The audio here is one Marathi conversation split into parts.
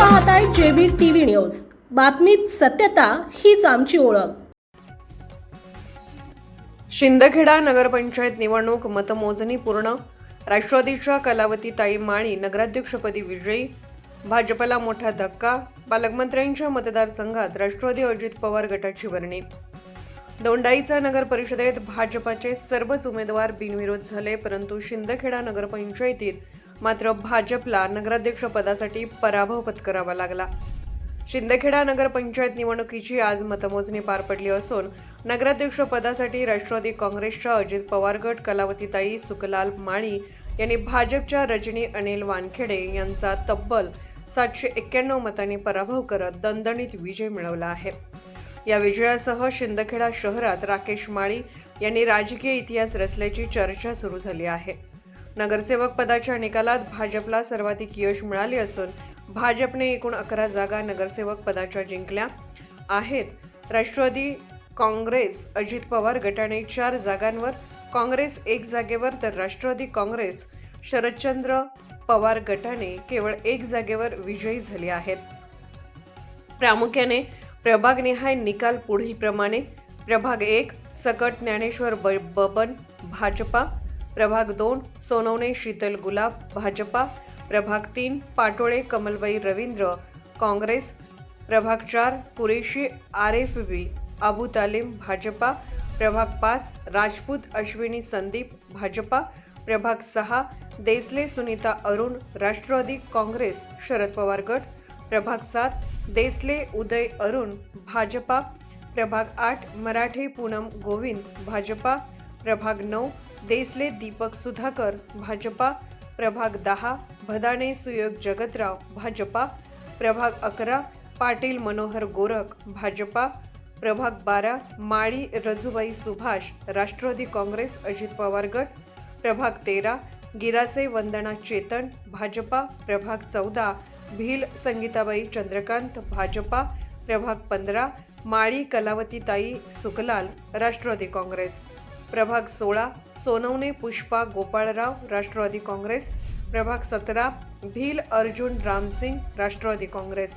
पाहताय जेबीर टीव्ही न्यूज. बातमीत सत्यता हीच आमची ओळख. शिंदखेडा नगरपंचायत निवडणूक मतमोजणी पूर्ण. राष्ट्रवादीच्या कलावती ताई माळी नगराध्यक्षपदी विजयी. भाजपला मोठा धक्का. पालकमंत्र्यांच्या मतदारसंघात राष्ट्रवादी अजित पवार गटाची वर्णी. दोंडाईचा नगर परिषदेत भाजपाचे सर्वच उमेदवार बिनविरोध झाले परंतु शिंदखेडा नगरपंचायतीत मात्र भाजपला नगराध्यक्षपदासाठी पराभव पत्करावा लागला. शिंदखेडा नगरपंचायत निवडणुकीची आज मतमोजणी पार पडली असून नगराध्यक्षपदासाठी राष्ट्रवादी काँग्रेसच्या अजित पवार गट कलावतीताई सुकलाल माळी यांनी भाजपच्या रजनी अनिल वानखेडे यांचा तब्बल सातशे एक्क्याण्णव मतांनी पराभव करत दणदणीत विजय मिळवला आहे. या विजयासह शिंदखेडा शहरात राकेश माळी यांनी राजकीय इतिहास रचल्याची चर्चा सुरू झाली आहे. नगरसेवक पदाच्या निकालात भाजपला सर्वाधिक यश मिळाले असून भाजपने एकूण अकरा जागा नगरसेवक पदाच्या जिंकल्या आहेत. राष्ट्रवादी काँग्रेस अजित पवार गटाने चार जागांवर काँग्रेस एक जागेवर तर राष्ट्रवादी काँग्रेस शरदचंद्र पवार गटाने केवळ एक जागेवर विजयी झाले आहेत. प्रामुख्याने प्रभागनिहाय निकाल पुढीलप्रमाणे प्रभाग एक सकट ज्ञानेश्वर ब बबन भाजपा प्रभाग दोन सोनवणे शीतल गुलाब भाजपा. प्रभाग तीन पाटोळे कमलबाई रवींद्र काँग्रेस. प्रभाग चार Qureshi R F B Abu Talim Bhajapa. प्रभाग पाच राजपूत अश्विनी संदीप भाजपा. प्रभाग सहा देसले सुनीता अरुण राष्ट्रवादी काँग्रेस शरद पवार गट. प्रभाग सात देसले उदय अरुण भाजपा. प्रभाग आठ मराठे पूनम गोविंद भाजपा. प्रभाग नऊ देसले दीपक सुधाकर भाजपा प्रभाग दहा भदाणे सुयोग जगतराव भाजपा प्रभाग अकरा पाटील मनोहर गोरख भाजपा प्रभाग बारा माळी रजुबाई सुभाष राष्ट्रवादी काँग्रेस अजित पवार गट प्रभाग तेरा गिरासे वंदना चेतन भाजपा प्रभाग चौदा भील संगीताबाई चंद्रकांत भाजपा प्रभाग पंधरा माळी कलावतीताई सुकलाल राष्ट्रवादी काँग्रेस. प्रभाग सोळा सोनवणे पुष्पा गोपाळराव राष्ट्रवादी काँग्रेस. प्रभाग सतरा भील अर्जुन रामसिंग राष्ट्रवादी काँग्रेस.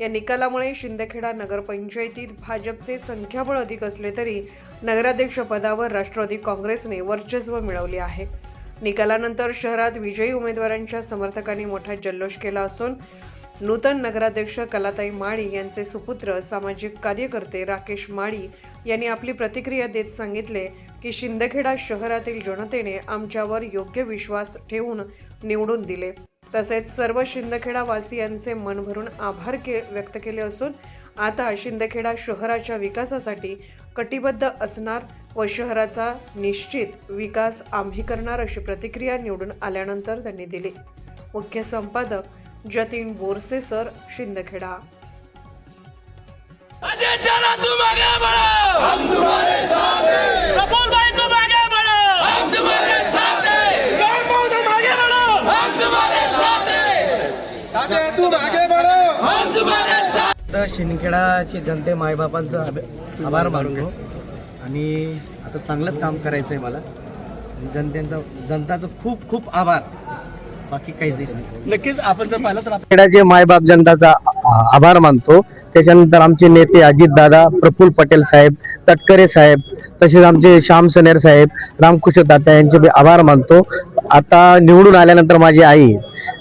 या निकालामुळे शिंदखेडा नगरपंचायतीत भाजपचे संख्याबळ अधिक असले तरी नगराध्यक्षपदावर राष्ट्रवादी काँग्रेसने वर्चस्व मिळवले आहे. निकालानंतर शहरात विजयी उमेदवारांच्या समर्थकांनी मोठा जल्लोष केला असून नूतन नगराध्यक्ष कलाताई माळी यांचे सुपुत्र सामाजिक कार्यकर्ते राकेश माळी यांनी आपली प्रतिक्रिया देत सांगितले की शिंदखेडा शहरातील जनतेने आमच्यावर योग्य विश्वास ठेवून निवडून दिले. तसेच सर्व शिंदखेडा वासियांचे मन भरून आभार के व्यक्त केले असून आता शिंदखेडा शहराच्या विकासासाठी कटिबद्ध असणार व शहराचा निश्चित विकास आम्ही करणार अशी प्रतिक्रिया निवडून आल्यानंतर त्यांनी दिली. मुख्य संपादक जतीन बोरसे सर शिंदखेडा. अजय जरा तुम आगे बढ़ो हम तुम्हारे साथ हैं कपूर भाई तुम आगे बढ़ो हम तुम्हारे साथ हैं शरण भाऊ तुम आगे बढ़ो हम तुम्हारे साथ हैं तात्या तुम आगे बढ़ो हम तुम्हारे साथ तर शिंदखेडाचे जनते मायबापांचा आभ- आभार मानतो. आणि आता चांगलंच काम करायचं आहे मला जनतेचा जनताचं खूप खूप आभार. बाकी काहीच नाही. सांगतो नक्कीच आपण जर पाहिलं तर खेड्याचे मायबाप जनताचा आभार मानतो. त्याच्यानंतर आमचे नेते अजितदादा प्रफुल्ल पटेल साहेब तटकरे साहेब तसेच आमचे श्याम सनेर साहेब रामकृष्ण तात्या यांचे मी आभार मानतो. आता निवडून आल्यानंतर माझी आई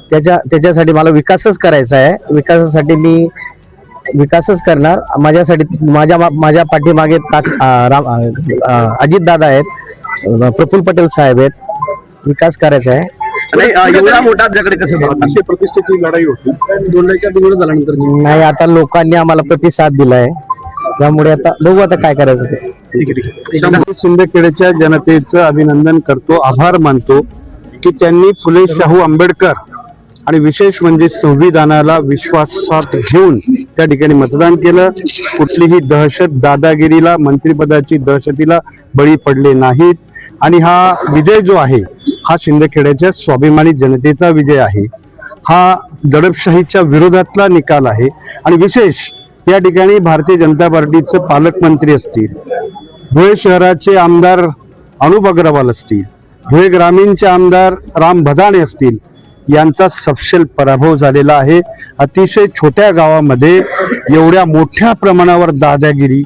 त्याच्या त्याच्यासाठी मला विकासच करायचा आहे. विकासासाठी मी विकासच करणार. माझ्यासाठी माझ्या मा- माझ्या पाठीमागे राम अजितदादा आहेत प्रफुल्ल पटेल साहेब आहेत. विकास करायचा आहे. एवढा मोठा जगडे कसं अशी प्रतिष्ठेची लढाई होती. दोंडाच्या निवडून झाल्यानंतर नाही आता लोकांनी आम्हाला प्रतिसाद दिलाय. त्यामुळे आता बघू आता काय करायचं ते. शिंदखेडच्या जनतेचं अभिनंदन करतो आभार मानतो की त्यांनी फुले शाहू आंबेडकर आणि विशेष म्हणजे संविधानाला विश्वासात घेऊन त्या ठिकाणी मतदान केलं. कुठलीही दहशत दादागिरीला मंत्रिपदाची दहशतीला बळी पडले नाहीत. आणि हा विजय जो आहे हा शिंदेखेड्याच्या स्वाभिमानी जनतेचा विजय आहे. हा दडपशाहीच्या विरोधातला निकाल आहे आणि विशेष या ठिकाणी भारतीय जनता पार्टीचे पालकमंत्री असतील धुळे शहराचे आमदार अनुप अग्रवाल असतील धुळे ग्रामीणचे आमदार राम भदाणे असतील यांचा सपशेल पराभव झालेला आहे. अतिशय छोट्या गावामध्ये एवढ्या मोठ्या प्रमाणावर दादागिरी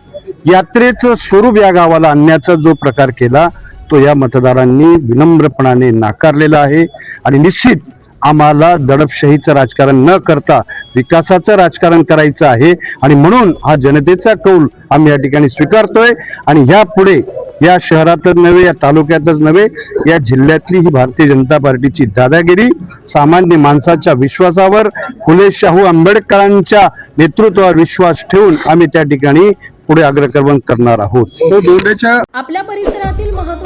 यात्रेचं स्वरूप या गावाला आणण्याचा जो प्रकार केला तो या मतदारांनी विनम्रपणाने नाकारलेला आहे. आणि निश्चित आम्हाला दडपशाहीचं राजकारण न करता विकासाचं राजकारण करायचं आहे. आणि म्हणून हा जनतेचा कौल आम्ही या ठिकाणी स्वीकारतोय. आणि यापुढे या शहरातच नव्हे या तालुक्यातच नव्हे या जिल्ह्यातली ही भारतीय जनता पार्टीची दादागिरी सामान्य माणसाच्या विश्वासावर फुले शाहू आंबेडकरांच्या नेतृत्वावर विश्वास ठेवून आम्ही त्या ठिकाणी पुढे अग्रक्रमण करणार आहोत. आपल्या परिसरातील